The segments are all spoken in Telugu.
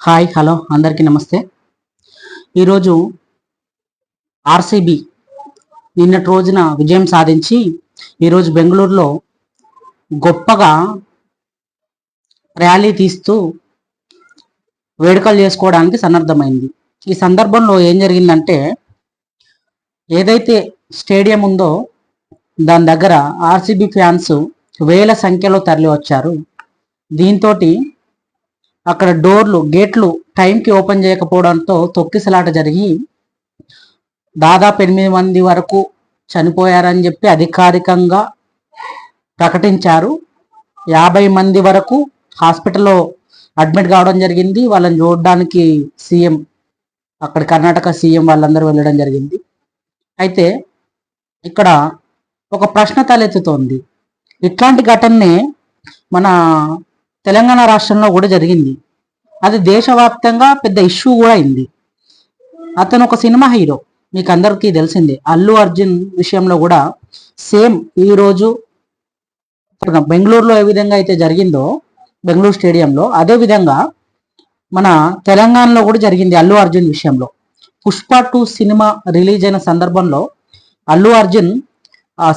హాయ్ హలో అందరికీ నమస్తే. ఈరోజు ఆర్సీబీ నిన్నటి రోజున విజయం సాధించి ఈరోజు బెంగళూరులో గొప్పగా ర్యాలీ తీస్తూ వేడుకలు చేసుకోవడానికి సన్నద్ధమైంది. ఈ సందర్భంలో ఏం జరిగిందంటే ఏదైతే స్టేడియం ఉందో దాని దగ్గర ఆర్సీబీ ఫ్యాన్స్ వేల సంఖ్యలో తరలి వచ్చారు దీంతో అక్కడ డోర్లు గేట్లు టైంకి ఓపెన్ చేయకపోవడంతో తొక్కిసలాట జరిగి దాదాపు ఎనిమిది మంది వరకు చనిపోయారని చెప్పి అధికారికంగా ప్రకటించారు. యాభై మంది వరకు హాస్పిటల్లో అడ్మిట్ కావడం జరిగింది. వాళ్ళని చూడడానికి సీఎం అక్కడ కర్ణాటక సీఎం వాళ్ళందరూ వెళ్ళడం జరిగింది. అయితే ఇక్కడ ఒక ప్రశ్న తలెత్తుతోంది. ఇట్లాంటి ఘటననే మన తెలంగాణ రాష్ట్రంలో కూడా జరిగింది. అది దేశవ్యాప్తంగా పెద్ద ఇష్యూ కూడా అయింది. అతను ఒక సినిమా హీరో. మీకు అందరికీ తెలిసిందే. అల్లు అర్జున్ విషయంలో కూడా సేమ్ ఈరోజు బెంగళూరులో ఏ విధంగా అయితే జరిగిందో బెంగళూరు స్టేడియంలో అదే విధంగా మన తెలంగాణలో కూడా జరిగింది అల్లు అర్జున్ విషయంలో. పుష్ప టూ సినిమా రిలీజ్ అయిన సందర్భంలో అల్లు అర్జున్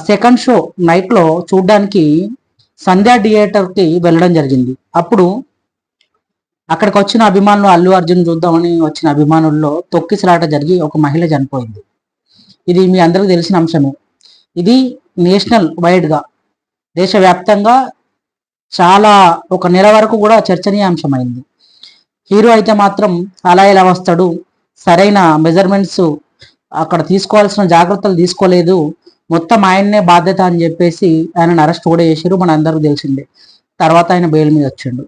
సెకండ్ షో నైట్లో చూడడానికి సంధ్యా థియేటర్కి వెళ్ళడం జరిగింది. అప్పుడు అక్కడికి వచ్చిన అభిమానులు అల్లు అర్జున్ చూద్దామని వచ్చిన అభిమానుల్లో తొక్కిసలాట జరిగి ఒక మహిళ చనిపోయింది. ఇది మీ అందరికీ తెలిసిన అంశమే. ఇది నేషనల్ వైడ్గా దేశవ్యాప్తంగా చాలా ఒక నెల వరకు కూడా చర్చనీయాంశమైంది. హీరో అయితే మాత్రం అలా ఎలా వస్తాడు సరైన మెజర్మెంట్స్ అక్కడ తీసుకోవాల్సిన జాగ్రత్తలు తీసుకోలేదు మొత్తం ఆయన్నే బాధ్యత అని చెప్పేసి ఆయనను అరెస్ట్ కూడా చేశారు మన అందరూ తెలిసిందే. తర్వాత ఆయన బెయిల్ మీద వచ్చిండు.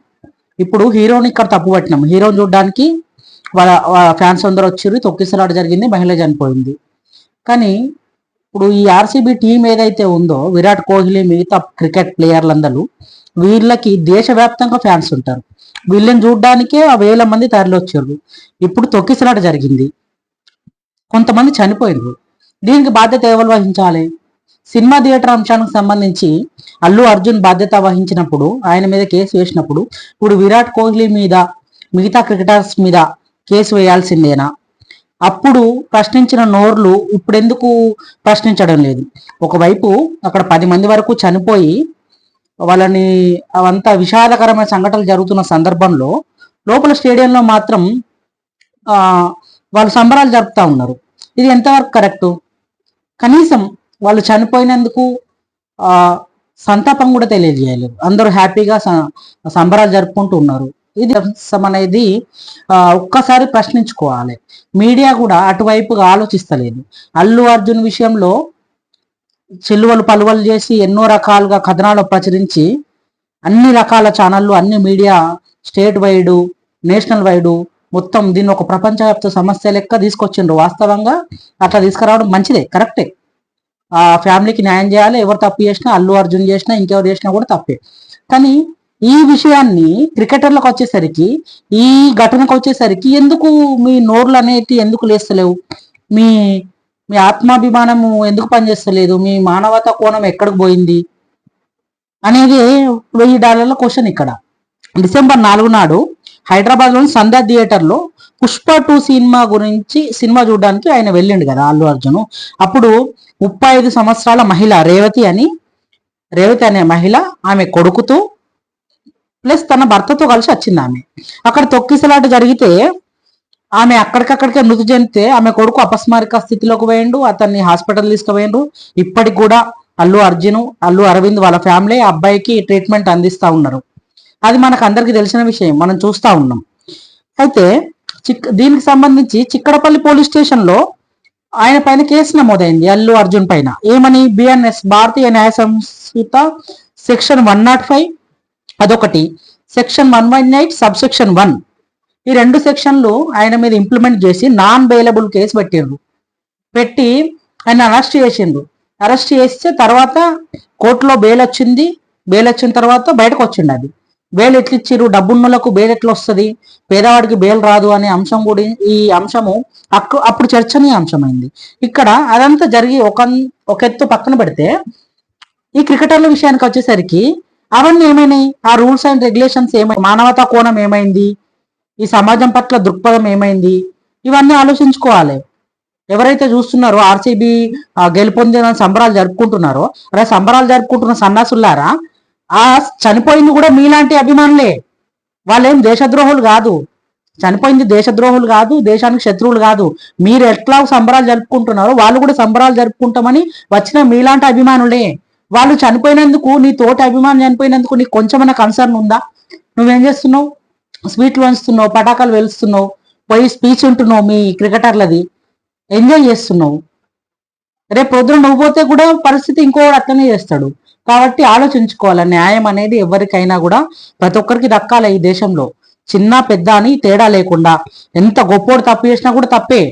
ఇప్పుడు హీరోని ఇక్కడ తప్పు పట్టినాం. హీరోని చూడడానికి వాళ్ళ ఫ్యాన్స్ అందరూ వచ్చిర్రు తొక్కిసలాట జరిగింది మహిళ చనిపోయింది. కానీ ఇప్పుడు ఈ ఆర్సీబీ టీం ఏదైతే ఉందో విరాట్ కోహ్లీ మిగతా క్రికెట్ ప్లేయర్లందరూ వీళ్ళకి దేశవ్యాప్తంగా ఫ్యాన్స్ ఉంటారు. వీళ్ళని చూడడానికే ఆ వేల మంది తరలి వచ్చారు ఇప్పుడు తొక్కిసలాట జరిగింది. కొంతమంది చనిపోయారు దీనికి బాధ్యత ఎవరు వహించాలి? సినిమా థియేటర్ అంశానికి సంబంధించి అల్లు అర్జున్ బాధ్యత వహించినప్పుడు ఆయన మీద కేసు వేసినప్పుడు ఇప్పుడు విరాట్ కోహ్లీ మీద మిగతా క్రికెటర్స్ మీద కేసు వేయాల్సిందేనా? అప్పుడు ప్రశ్నించిన నోర్లు ఇప్పుడు ఎందుకు ప్రశ్నించడం లేదు? ఒకవైపు అక్కడ పది మంది వరకు చనిపోయి వాళ్ళని అవంతా విషాదకరమైన సంఘటనలు జరుగుతున్న సందర్భంలో లోపల స్టేడియంలో మాత్రం వాళ్ళు సంబరాలు జరుపుతా ఉన్నారు. ఇది ఎంతవరకు కరెక్టు? కనీసం వాళ్ళు చనిపోయినందుకు ఆ సంతాపం కూడా తెలియజేయలేదు. అందరూ హ్యాపీగా సంబరాలు జరుపుకుంటూ ఉన్నారు. ఇది అనేది ఒక్కసారి ప్రశ్నించుకోవాలి. మీడియా కూడా అటువైపుగా ఆలోచిస్తలేదు. అల్లు అర్జున్ విషయంలో చెల్లువలు పలువలు చేసి ఎన్నో రకాలుగా కథనాలు ప్రచురించి అన్ని రకాల ఛానళ్ళు అన్ని media state wide national wide మొత్తం దీన్ని ఒక ప్రపంచవ్యాప్త సమస్య లెక్క తీసుకొచ్చిండ్రు. వాస్తవంగా అట్లా తీసుకురావడం మంచిదే కరెక్టే. ఆ ఫ్యామిలీకి న్యాయం చేయాలి ఎవరు తప్పు చేసినా అల్లు అర్జున్ చేసినా ఇంకెవరు చేసినా కూడా తప్పే. కానీ ఈ విషయాన్ని క్రికెటర్లకు వచ్చేసరికి ఈ ఘటనకు వచ్చేసరికి ఎందుకు మీ నోర్లు అనేటి ఎందుకు లేస్తలేవు? మీ మీ ఆత్మాభిమానము ఎందుకు పనిచేస్తలేదు? మీ మానవత కోణం ఎక్కడికి పోయింది? అనేది వెయ్యి డాలర్ల క్వశ్చన్ ఇక్కడ. డిసెంబర్ నాలుగు నాడు హైదరాబాద్లోని సంధ్యా థియేటర్లో పుష్ప టూ సినిమా గురించి సినిమా చూడడానికి ఆయన వెళ్ళిండు కదా అల్లు అర్జున్. అప్పుడు ముప్పై ఐదు సంవత్సరాల మహిళ రేవతి అని రేవతి అనే మహిళ ఆమె కొడుకుతూ ప్లస్ తన భర్తతో కలిసి వచ్చింది ఆమె. అక్కడ తొక్కిసలాట జరిగితే ఆమె అక్కడికక్కడికే మృతి చెందితే ఆమె కొడుకు అపస్మారిక స్థితిలోకి పోయిండు అతన్ని హాస్పిటల్ తీసుకుపోయిండు. ఇప్పటికి కూడా అల్లు అర్జున్ అల్లు అరవింద్ వాళ్ళ ఫ్యామిలీ అబ్బాయికి ట్రీట్మెంట్ అందిస్తా ఉన్నారు. అది మనకు అందరికీ తెలిసిన విషయం మనం చూస్తూ ఉన్నాం. అయితే చిక్ దీనికి సంబంధించి చిక్కడపల్లి పోలీస్ స్టేషన్లో ఆయన పైన కేసు నమోదైంది అల్లు అర్జున్ పైన. ఏమని? BNS Bharatiya Nyaya Sanstha section one not five అదొకటి. Section one one eight sub section one. ఈ రెండు సెక్షన్లు ఆయన మీద ఇంప్లిమెంట్ చేసి నాన్ బెయిలబుల్ కేసు పెట్టిండ్రు. పెట్టి ఆయన అరెస్ట్ చేసిండ్రు. అరెస్ట్ చేస్తే తర్వాత కోర్టులో బెయిల్ వచ్చింది. బెయిల్ వచ్చిన తర్వాత బయటకు వచ్చిండు అది. బేల్ ఎట్లిచ్చిరు డబ్బున్నలకు బేల్ ఎట్లా వస్తుంది పేదవాడికి బేల్ రాదు అనే అంశం కూడా ఈ అంశము అప్పుడు అప్పుడు చర్చనీయ అంశమైంది. ఇక్కడ అదంతా జరిగి ఒక ఒక ఎత్తు పక్కన పెడితే ఈ క్రికెటర్ల విషయానికి వచ్చేసరికి అవన్నీ ఏమైనాయి? ఆ రూల్స్ అండ్ రెగ్యులేషన్స్ ఏమై మానవతా కోణం ఏమైంది? ఈ సమాజం పట్ల దృక్పథం ఏమైంది? ఇవన్నీ ఆలోచించుకోవాలి. ఎవరైతే చూస్తున్నారో ఆర్సీబీ గెలుపొందిన సంబరాలు జరుపుకుంటున్నారో అదే సంబరాలు జరుపుకుంటున్న సన్నాసులారా ఆ చనిపోయింది కూడా మీలాంటి అభిమానులే. వాళ్ళేం దేశద్రోహులు కాదు. చనిపోయింది దేశద్రోహులు కాదు దేశానికి శత్రువులు కాదు. మీరు ఎట్లా సంబరాలు జరుపుకుంటున్నారో వాళ్ళు కూడా సంబరాలు జరుపుకుంటామని వచ్చిన మీలాంటి అభిమానులే. వాళ్ళు చనిపోయినందుకు నీ తోటి అభిమానం చనిపోయినందుకు నీకు కొంచెమైనా కన్సర్న్ ఉందా? నువ్వేం చేస్తున్నావు? స్వీట్లు వంచుతున్నావు పటాకాలు వెలుస్తున్నావు పోయి స్పీచ్ ఉంటున్నావు మీ క్రికెటర్లది. ఎంజాయ్ చేస్తున్నావు. రేపు పొద్దున నువ్వు పోతే కూడా పరిస్థితి ఇంకోటి అట్లనే చేస్తాడు. కాబట్టి ఆలోచించుకోవాలి. న్యాయం అనేది ఎవరికైనా కూడా ప్రతి ఒక్కరికి దక్కాలి ఈ దేశంలో. చిన్న పెద్ద అని తేడా లేకుండా. ఎంత గొప్పోడు తప్పు చేసినా కూడా తప్పే.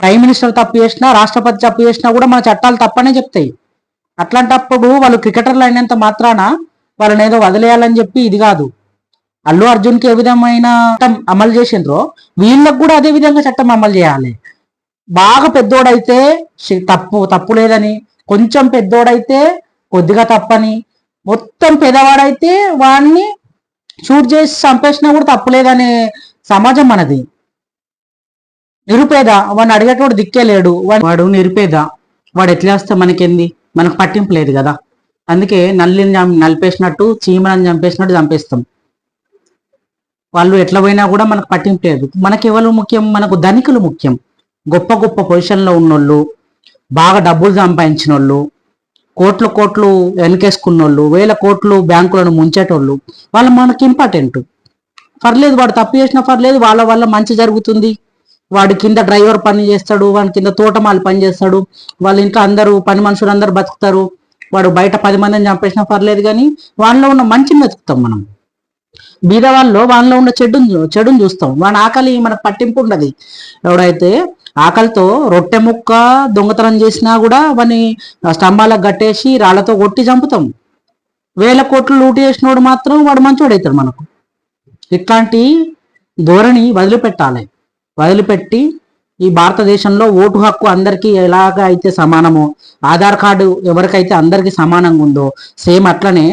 ప్రైమ్ మినిస్టర్ తప్పు చేసినా రాష్ట్రపతి తప్పు చేసినా కూడా మన చట్టాలు తప్పనే చెప్తాయి. అట్లాంటప్పుడు వాళ్ళు క్రికెటర్లు అయినంత మాత్రాన వాళ్ళని ఏదో వదిలేయాలని చెప్పి ఇది కాదు. అల్లు అర్జున్కి ఏ విధమైన చట్టం అమలు చేసిండ్రో వీళ్ళకు కూడా అదే విధంగా చట్టం అమలు చేయాలి. బాగా పెద్దోడైతే తప్పు తప్పు లేదని. కొంచెం పెద్దోడైతే కొద్దిగా తప్పని. మొత్తం పేదవాడైతే వాడిని షూట్ చేసి చంపేసినా కూడా తప్పులేదనే సమాజం మనది. నిరుపేద వాడిని అడిగేటోడు దిక్కే లేడు. వాడు వాడు నిరుపేద వాడు ఎట్లా వస్తే మనకేంది? మనకు పట్టింపు లేదు కదా. అందుకే నల్లిని నలిపేసినట్టు చీమలను చంపేసినట్టు చంపేస్తాం. వాళ్ళు ఎట్లా పోయినా కూడా మనకు పట్టింపు లేదు. మనకి ఎవరు ముఖ్యం? మనకు ధనికులు ముఖ్యం. గొప్ప గొప్ప పొజిషన్లో ఉన్నోళ్ళు బాగా డబ్బులు సంపాదించిన వాళ్ళు కోట్లు కోట్లు వెనకేసుకున్నోళ్ళు వేల కోట్లు బ్యాంకులను ముంచేటోళ్ళు వాళ్ళు మనకి ఇంపార్టెంట్ పర్లేదు వాడు తప్పు చేసినా పర్లేదు వాళ్ళ వల్ల మంచి జరుగుతుంది. వాడి కింద డ్రైవర్ పని చేస్తాడు వాడి కింద తోటమాలి పని చేస్తాడు వాళ్ళ ఇంట్లో అందరూ పని మనుషులు అందరూ బతుకుతారు. వాడు బయట పది మందిని చంపేసినా పర్లేదు కానీ వాళ్ళలో ఉన్న మంచిని వెతుకుతాం మనం. బీదవాళ్ళలో వాళ్ళలో ఉన్న చెడు చెడుని చూస్తాం. వాడి ఆకలి మనకు పట్టింపు ఉండదు. ఎవడైతే ఆకలితో రొట్టె ముక్క దొంగతనం చేసినా కూడా వాని స్తంభాలకు కట్టేసి రాళ్ళతో కొట్టి చంపుతాం. వేల కోట్లు లూటు చేసినోడు మాత్రం వాడు మంచోడవుతాడు మనకు. ఇట్లాంటి ధోరణి వదిలిపెట్టాలి. వదిలిపెట్టి ఈ భారతదేశంలో ఓటు హక్కు అందరికీ ఎలాగ అయితే సమానమో ఆధార్ కార్డు ఎవరికైతే అందరికీ సమానంగా ఉందో సేమ్ అట్లనే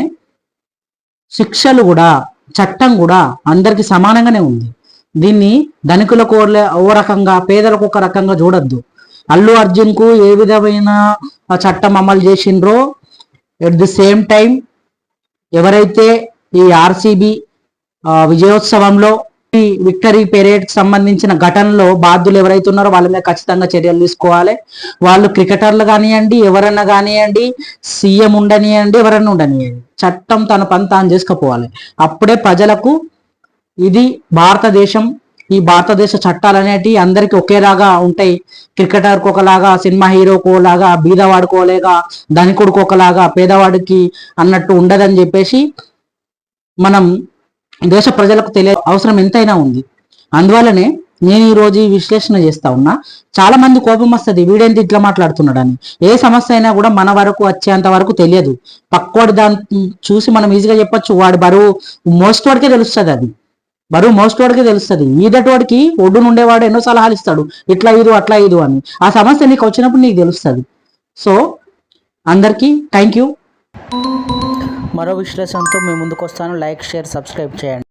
శిక్షలు కూడా చట్టం కూడా అందరికీ సమానంగానే ఉంది. దీన్ని ధనికులకు ఓలే- ఓ రకంగా పేదలకు ఒక రకంగా చూడొద్దు. అల్లు అర్జున్కు ఏ విధమైన చట్టం అమలు చేసిండ్రో ఎట్ ది సేమ్ టైం ఎవరైతే ఈ ఆర్సీబీ విజయోత్సవంలో ఈ విక్టరీ పెరేడ్ సంబంధించిన ఘటనలో బాధ్యులు ఎవరైతే ఉన్నారో వాళ్ళ మీద ఖచ్చితంగా చర్యలు తీసుకోవాలి. వాళ్ళు క్రికెటర్లు కానివ్వండి ఎవరన్నా కానివ్వండి సీఎం ఉండనియండి ఎవరన్నా ఉండనియండి. చట్టం తన పని తాను చేసుకుపోవాలి. అప్పుడే ప్రజలకు ఇది భారతదేశం ఈ భారతదేశ చట్టాలు అనేటివి అందరికి ఒకేలాగా ఉంటాయి. క్రికెటర్కి ఒకలాగా సినిమా హీరోకి ఒకలాగా బీదవాడుకోలేగా ధనికుడికి ఒకలాగా పేదవాడికి అన్నట్టు ఉండదని చెప్పేసి మనం దేశ ప్రజలకు తెలియ అవసరం ఎంతైనా ఉంది. అందువల్లనే నేను ఈ రోజు ఈ విశ్లేషణ చేస్తా ఉన్నా. చాలా మంది కోపం వస్తుంది వీడేంటి ఇట్లా మాట్లాడుతున్నాడని. ఏ సమస్య అయినా కూడా మన వరకు వచ్చేంత వరకు తెలియదు. పక్కోడి దాన్ని చూసి మనం ఈజీగా చెప్పొచ్చు వాడి బరువు మోస్ట్ వాడికే తెలుస్తుంది అది. బరువు వాడికి తెలుస్తుంది. ఈదటోడికి ఒడ్డు నుండేవాడు ఎన్నో సలహాలు ఇస్తాడు. ఇట్లా ఇదు అట్లా ఇదు అని. ఆ సమస్య నీకు వచ్చినప్పుడు నీకు తెలుస్తుంది. సో అందరికీ థ్యాంక్ యూ. మరో విశ్లేషణతో మీ ముందుకు వస్తాను లైక్ షేర్ సబ్స్క్రైబ్ చేయండి.